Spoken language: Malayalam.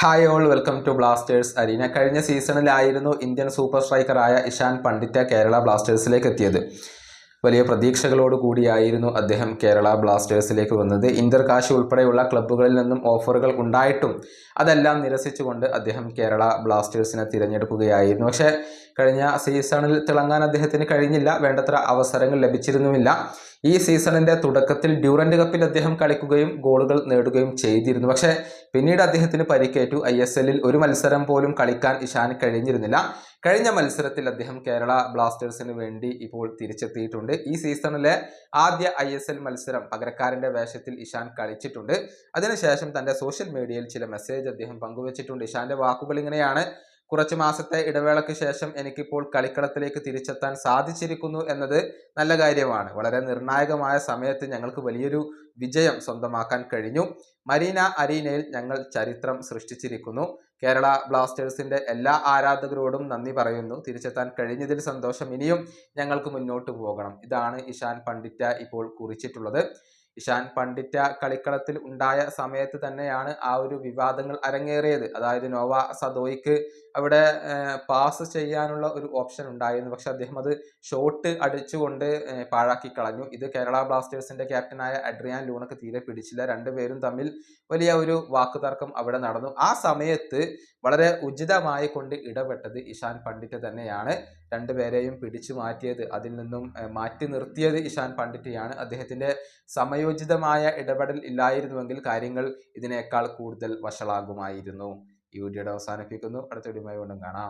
Hi all welcome to Blasters arena കഴിഞ്ഞ സീസണിലായിരുന്നു ഇന്ത്യൻ സൂപ്പർ സ്ട്രൈക്കറായ ഇഷാൻ പണ്ഡിറ്റ് കേരള ബ്ലാസ്റ്റേഴ്സിലേക്ക് എത്തിയത്. വലിയ പ്രതീക്ഷകളോട് കൂടിയായിരുന്നു അദ്ദേഹം കേരള ബ്ലാസ്റ്റേഴ്സിലേക്ക് വന്നത്. ഇന്റർ കാശി ഉൾപ്പെടെയുള്ള ക്ലബ്ബുകളിൽ നിന്നും ഓഫറുകൾ ഉണ്ടായിട്ടും അതെല്ലാം നിരസിച്ചുകൊണ്ട് അദ്ദേഹം കേരള ബ്ലാസ്റ്റേഴ്സിനെ തിരഞ്ഞെടുക്കുകയായിരുന്നു. പക്ഷേ കഴിഞ്ഞ സീസണിൽ തിളങ്ങാൻ അദ്ദേഹത്തിന് കഴിഞ്ഞില്ല. വേണ്ടത്ര അവസരങ്ങൾ ലഭിച്ചിരുന്നുമില്ല. ഈ സീസണിന്റെ തുടക്കത്തിൽ ഡ്യൂറന്റ് കപ്പിൽ അദ്ദേഹം കളിക്കുകയും ഗോളുകൾ നേടുകയും ചെയ്തിരുന്നു. പക്ഷേ പിന്നീട് അദ്ദേഹത്തിന് പരിക്കേറ്റു. ഐ എസ് എല്ലിൽ ഒരു മത്സരം പോലും കളിക്കാൻ ഇഷാന് കഴിഞ്ഞിരുന്നില്ല. കഴിഞ്ഞ മത്സരത്തിൽ അദ്ദേഹം കേരള ബ്ലാസ്റ്റേഴ്സിന് വേണ്ടി ഇപ്പോൾ തിരിച്ചെത്തിയിട്ടുണ്ട്. ഈ സീസണിലെ ആദ്യ ഐ എസ് എൽ മത്സരം പകരക്കാരന്റെ വേഷത്തിൽ ഇഷാൻ കളിച്ചിട്ടുണ്ട്. അതിനുശേഷം തന്റെ സോഷ്യൽ മീഡിയയിൽ ചില മെസ്സേജ് അദ്ദേഹം പങ്കുവച്ചിട്ടുണ്ട്. ഇഷാന്റെ വാക്കുകൾ ഇങ്ങനെയാണ്. കുറച്ച് മാസത്തെ ഇടവേളയ്ക്ക് ശേഷം എനിക്കിപ്പോൾ കളിക്കളത്തിലേക്ക് തിരിച്ചെത്താൻ സാധിച്ചിരിക്കുന്നു എന്നത് നല്ല കാര്യമാണ്. വളരെ നിർണായകമായ സമയത്ത് ഞങ്ങൾക്ക് വലിയൊരു വിജയം സ്വന്തമാക്കാൻ കഴിഞ്ഞു. മരീന അരീനയിൽ ഞങ്ങൾ ചരിത്രം സൃഷ്ടിച്ചിരിക്കുന്നു. കേരള ബ്ലാസ്റ്റേഴ്സിന്റെ എല്ലാ ആരാധകരോടും നന്ദി പറയുന്നു. തിരിച്ചെത്താൻ കഴിഞ്ഞതിൽ സന്തോഷം. ഇനിയും ഞങ്ങൾക്ക് മുന്നോട്ട് പോകണം. ഇതാണ് ഇഷാൻ പണ്ഡിറ്റ ഇപ്പോൾ കുറിച്ചിട്ടുള്ളത്. ഇഷാൻ പണ്ഡിറ്റ കളിക്കളത്തിൽ ഉണ്ടായ സമയത്ത് തന്നെയാണ് ആ ഒരു വിവാദങ്ങൾ അരങ്ങേറിയത്. അതായത് നോവ സദോയ്ക്ക് അവിടെ പാസ് ചെയ്യാനുള്ള ഒരു ഓപ്ഷൻ ഉണ്ടായിരുന്നു. പക്ഷെ അദ്ദേഹം അത് ഷോട്ട് അടിച്ചുകൊണ്ട് പാഴാക്കി കളഞ്ഞു. ഇത് കേരള ബ്ലാസ്റ്റേഴ്സിന്റെ ക്യാപ്റ്റനായ അഡ്രിയാൻ ലൂണക്ക് തീരെ പിടിച്ചില്ല. രണ്ടുപേരും തമ്മിൽ വലിയ ഒരു വാക്കുതർക്കം അവിടെ നടന്നു. ആ സമയത്ത് വളരെ ഉചിതമായി കൊണ്ട് ഇടപെട്ടത് ഇഷാൻ പണ്ഡിറ്റ് തന്നെയാണ്. രണ്ടുപേരെയും പിടിച്ചു മാറ്റിയത് അതിൽ നിന്നും മാറ്റി നിർത്തിയത് ഇഷാൻ പണ്ഡിറ്റിയാണ്. അദ്ദേഹത്തിന്റെ സമയോചിതമായ ഇടപെടൽ ഇല്ലായിരുന്നുവെങ്കിൽ കാര്യങ്ങൾ ഇതിനേക്കാൾ കൂടുതൽ വഷളാകുമായിരുന്നു. ഈ വീഡിയോയുടെ അവസാനിപ്പിക്കുന്നു. അടുത്ത വീഡിയോയുമായി വീണ്ടും കാണാം.